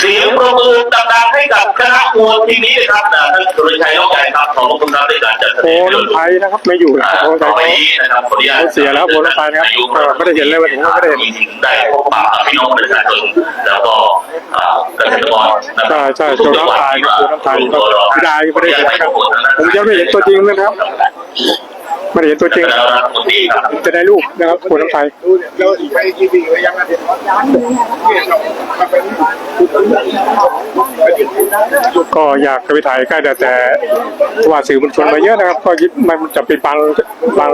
เสียงประมือดังๆให้กับคณะมวยทีนี้นะครับนะท่านสุรชัยน้องใหญ่ครับขอบพระคุณครับในการจัดแสโพดงน้ำไทยนะครับไม่อยู่อ่าโพน้ำไทต่อยไปเขานี้นะครับขออนุญาตเขาเสียแล้วโพน้ำไทยนะครับก็ไม่ได้เห็นเลยวันนี้ก็ไม่ได้เห็นมีสิ่งได้พบปะพี่น้องประชาชนแล้วก็อ่าเกษตรกรนะครับใช่ใช่โพน้ำไทยครับโพน้ำไทยก็ไม่ได้ไม่ได้เห็นนะครับผมยังไม่เห็นตัวจริงเลยนะครับ ไม่ได้เห็นตัวจริงแล้วนะคนนี้ครับจะได้รูปนะครับโพน้ำไทยแล้วอีกไม่กี่ปีก็ยังไม่เห็นเนี่ยมันเป็นก็อยากจะไปถ่ายใกล้แต่แต่ว่าสื่อมวลชนมาเยอะนะครับ ก็ยึดมันจะไปบังบัง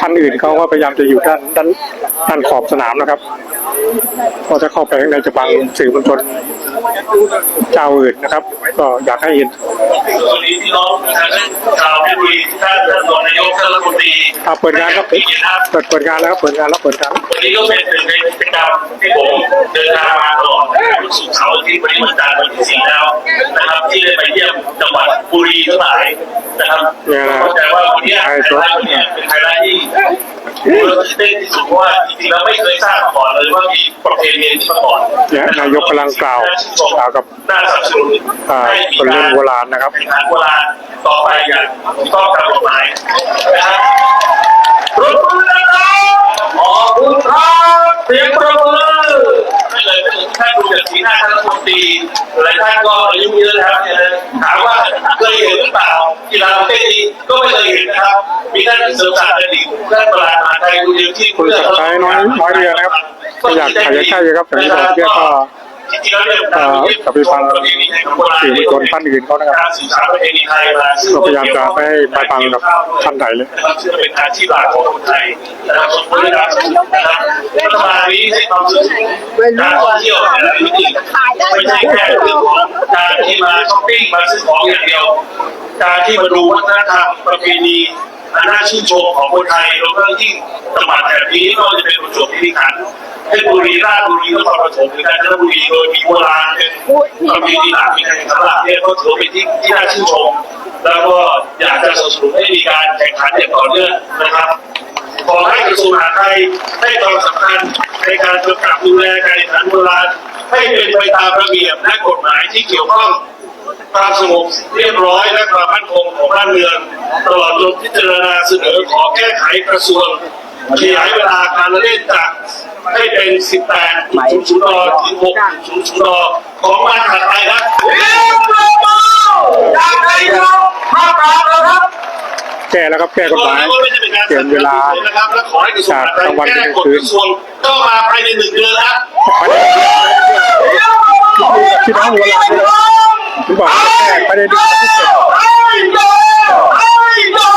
ท่านอื่นเขาว่าพยายามจะอยู่ด้านด้านด้านขอบสนามนะครับ ก็จะเข้าไปข้างในจะบังสื่อมวลชน เจ้าอื่นนะครับ ก็อยากให้เห็นวันนี้พี่น้องประชาชนชาวเพชรบุรีทุกท่านท่านรองนายกท่านรัฐมนตรีอ่าเปิดงานครับพี่ครับเปิดเปิดงานแล้วครับเปิดงานแล้วเปิดงานวันนี้ก็เป็นหนึ่งในกิจกรรมที่ผมเดินทางมาตลอดวันศุกร์เสาร์อาที่วันนี้วันจันทร์วันที่สี่แล้วนะครับที่ได้ไปเยี่ยมจังหวัดบุรีทั้งหลายนะครับเข้าใจว่าวันนี้ไฮไลท์เนี่ยเป็นไฮไลท์ที่ เราเต้นที่สุดเพราะว่าจริงๆแล้วไม่เคยทราบมาก่อนเลยว่ามีประเพณีนี้มาก่อนเนี่ยนายกกำลังกล่าวกล่าวกับน่าสนับสนุนอ่าให้มีคนกาเล่นรโบราณนะครับแข่งขันโบราณต่อไปอย่างถูกต้องตามกฎหมายนะครับปรบมือนะครับขอบคุณครับเสียงปรบมือไม่เลยไม่ ถึงท่านดูจากสีหน้าท่านรัฐมนตรีหลายท่านก็อายุเยอะแล้วเนี่ยนะถามว่าเคยเห็นหรือเปล่ากีฬาประเภทนี้ก็ไม่เคยเห็นนะครับ มีท่านเสริมศักดิ์อดีตท่านประหลัดมหาดไทยคุณเดียวที่คุณศักดิ์ชัยน้อยน้อยเดียวนะครับก็อยากถ่ายใกล้ๆครับแต่ไม่บอกเยอะก็จริงๆแล้วเนี่ยเอ่อ กลับไปฟังสื่อมวลชนท่านอื่นเขานะครับก็พยายามจะไม่ไปฟังกับท่านใดเลยซึ่งเป็นอาชีพหลักของคนไทยนะครับส่ผลให้การนะครับรัฐบาลนี้ให้ความสนใจการท่องเที่ยวในวิธีไม่ใช่แค่เรื่องของการที่มาช้อปปิ้งมาซื้อของอย่างเดียว การที่มาดูวัฒนธรรมประเพณีอันน่าชื่นชมของคนไทยแล้วก็ยิ่งจังหวัดแถบนี้ก็จะเป็นประจวบคีรีขันธ์ เพชรบุรีราชบุรีนครปฐมหรือกาญจนบุรีโดยมีโบราณเป็นประเพณีหลักมีการแข่งขันหลักเนี่ยก็ถือเป็นที่ที่น่าชื่นชม แล้วก็อยากจะสนับสนุนให้มีการแข่งขันอย่างต่อเนื่องนะครับขอให้กระทรวงมหาดไทยให้ความสำคัญในการกำกับดูแลการแข่งขันโบราณให้เป็นไปตามระเบียบและกฎหมายที่เกี่ยวข้องความสงบเรียบร้อยและความมั่นคงของบ้านเมืองตลอดจนพิจารณาเสนอขอแก้ไขกระทรวงขยายเวลาการเล่นจาก ให้เป็น18 0 0นถึง6 0 0นของบ้านถัดไปนะเรียบร้อยจากไหนครับมาแล้วครับแก้แล้วครับแก้กฎหมายเปลี่ยนเวลาและขอให้กระทรวงมหาดไทยจากกลางวันแก้เป็นกฎคืนกระทรวงก็มาภายในหนึ่งเดือนแล้วพี่น้องโบราณเลยผมบอกว่าแก้ไม่ได้ดีที่สุดเรา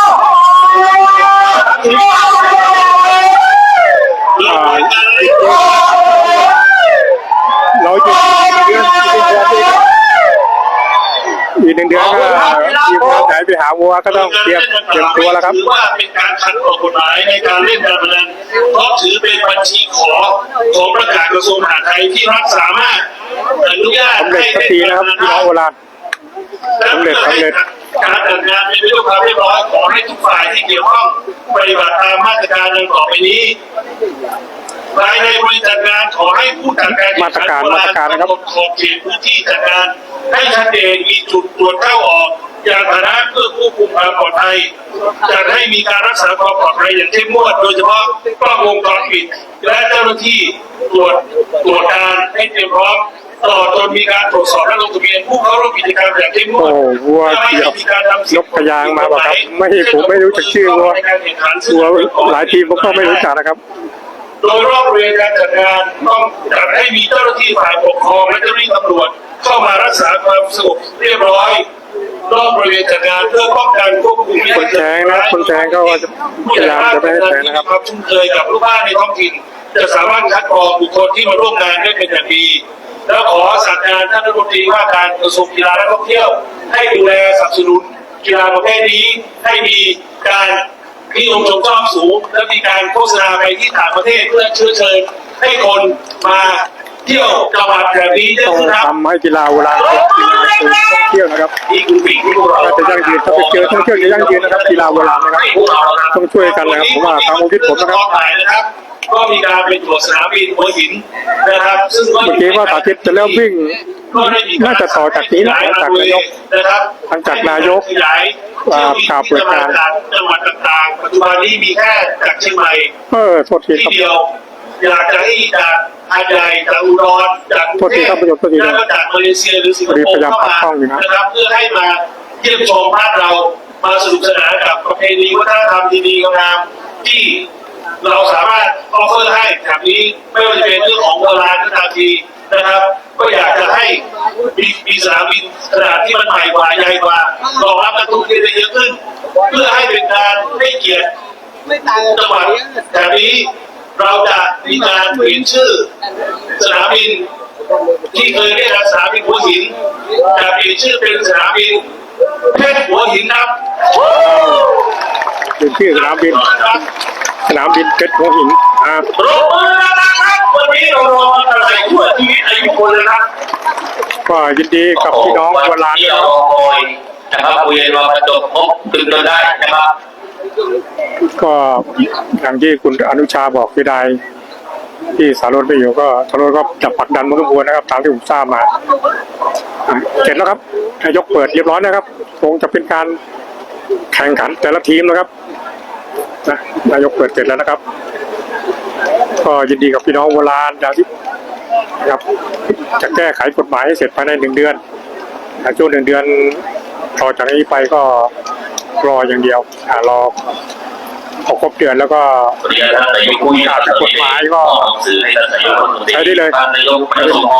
เดือนอีกหนึ่งเดือนก็ทีมงานไหนไปหาวัวก็ต้องเตรียมเตรียมตัวแล้วครับถือว่าเป็นการขัดต่อกฎหมายในการเล่นการพนันเพราะถือเป็นบัญชีขอของประกาศกระทรวงมหาดไทยที่รัฐสามารถอนุญาตสำเร็จสักทีนะครับพี่น้องโบราณสำเร็จสำเร็จการจัดงานเป็นไปด้วยความเรียบร้อยขอให้ทุกฝ่ายที่เกี่ยวข้องปฏิบัติตามมาตรการดังต่อไปนี้ภายในบริจัดงานขอให้ผู้จัดการมาตรการมาตรการนะครับกำหนดขอบเขตพื้นที่จัดงาน ให้ชัดเจนมีจุดตรวจเข้าออกอย่างฐานะเพื่อควบคุมความปลอดภัยจัดให้มีการรักษาความปลอดภัยอย่างเข้มงวด โดยเฉพาะกล้องวงจรปิด และเจ้าหน้าที่ตรวจตรวจการให้เตรียมพร้อมตลอดจนมีการตรวจสอบและลงทะเบียนผู้เข้าร่วมกิจกรรมอย่างเข้มงวโอ้ดวัวเกี่ยวนกพยางมาบอกครับ ไม่ผมไม่รู้จักชื่อวัววัวหลายทีมผมก็ไม่รู้จักนะครับโดยรอบบริเวณการจัดงานต้องจัดให้มีเจ้าหน้าที่ฝ่ายปกครองและเจ้าหน้าที่ตำรวจ เข้ามารักษาความสงบเรียบร้อยรอบบริเวณจัดงานเพื่อป้องกันควบคุมไม่ให้คนแทงนะคนแทงก็จะพยายามจะไม่ให้แทงนะครับความชุ่มเคยกับลูกบ้านในท้องถิ่น จะสามารถคัดกรองบุคคลที่มาร่วมงานได้เป็นอย่างดี แล้วขอสั่งงานท่านรัฐมนตรีว่าการกระทรวงกีฬาและท่องเที่ยว ให้ดูแลสนับสนุนกีฬาประเภทนี้ให้มีการนิยมชมชอบสูง และมีการโฆษณาไปที่ต่างประเทศเพื่อเชื้อเชิญให้คนมา เที่ยวจังหวัดแถบนี้ได้ต้องนะครับทำให้กีฬาโบราณเป็นกีฬาเชิงท่องเที่ยวนะครับนี่คือสิ่งที่พวกเราถ้าจะยั่งยืนถ้าไปเจอท่องเที่ยวจะยั่งยืนนะครับกีฬาโบราณนะครับต้องช่วยกันนะครับผมว่าทางมูลที่ผมนะครับถ่ายนะครับก็มีการไปตรวจสนามบินหัวหินนะครับ ซึ่งเมื่อกี้ว่าสาธิตจะเริ่มวิ่งก็ได้มีน่าจะต่อจากนี้นะหลังจากนายกนะครับหลังจากนายกขยายอ่าข่าวเปิดการจังหวัดต่างๆปัจจุบันนี้มีแค่จากเชียงใหม่เออโทษทีที่ครับเดียวอยากจะให้จาก หาดใหญ่จากอุดรจากกรุงเทพโทษทีครับประโยชน์โทษทีนะแล้วก็จากมาเลเซียหรือสิงคพอดีโปพร์ยายามเข้าปัดมากล้องอยู่นะนะครับเพื่อให้มาเยี่ยมชมบ้านเรามาสนุกสนานกับประเพณีวัฒนธรรมดีๆงามๆที่เราสามารถออฟเฟอร์ให้แบบนี้ไม่ว่าจะเป็นเรื่องของโบราณก็ตามทีนะครับ ก็อยากจะให้มีมีสนามบินขนาดที่มันใหม่กว่าใหญ่กว่ารองรับนักท่องเที่ยวได้เยอะขึ้น เพื่อให้เป็นการให้เกียรติไม่ต่างกับจังหวัดแถบนี้ เราจะมีการเปลี่ยนชื่อสนามบิน ที่เคยเรียกกันสนามบินหัวหินจะเปลี่ยนชื่อเป็นสนามบินเพชรหัวหินครับเป็นชื่อสนามบินสนามบินเพชรหัวหินอ่าปรบมือนะครับวันนี้เรารออะไรทั่วชีวิตอายุคนเลยครับก็ยินดีกับพี่น้องโบราณที่นะคเรารับคอยนะครับคุยกันมาประจบพบตึงจนได้นะครับ ก็อย่างที่คุณอนุชาบอกพี่ไดายที่สารรถไม่อยู่ก็สารรถก็จับผลักดันมนุษย์วนนะครับตามที่ผมทราบมาเสร็จแล้วครับนายกเปิดเรียบร้อยนะครับคงจะเป็นการแข่งขันแต่ละทีมนะครับนะนายกเปิดเสร็จแล้วนะครับ ก็ยินดีกับพี่น้องโบราณอย่างที่นะครับจะแก้ไขกฎหมายให้เสร็จภายในหนึ่งเดือนช่วงหนึ่งเดือนต่อจากนี้ไปก็ รออย่างเดียวอ่ารอพอครบเดือนแล้วก็เรียนท่านนายกผู้ใหญ่กฎหมายก็ สื่อให้ท่านนายกใช้ได้เลย ท่านนายกประสงค์